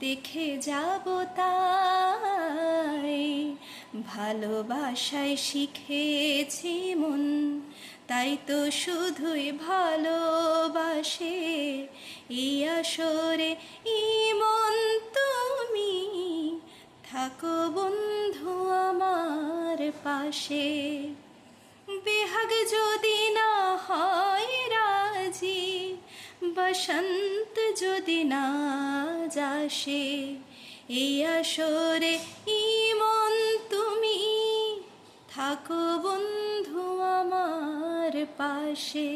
দেখে যাব তাই। ভালোবাসায় শিখেছি মন, তাই তো শুধুই ভালোবাসে। এই আসরে ইমন তুমি, থাকো বন্ধু আমার পাশে। বেহাগ যদি না হয় বসন্ত যদি না যাসে এই আসরে ইমন তুমি। থাকো বন্ধু আমার পাশে।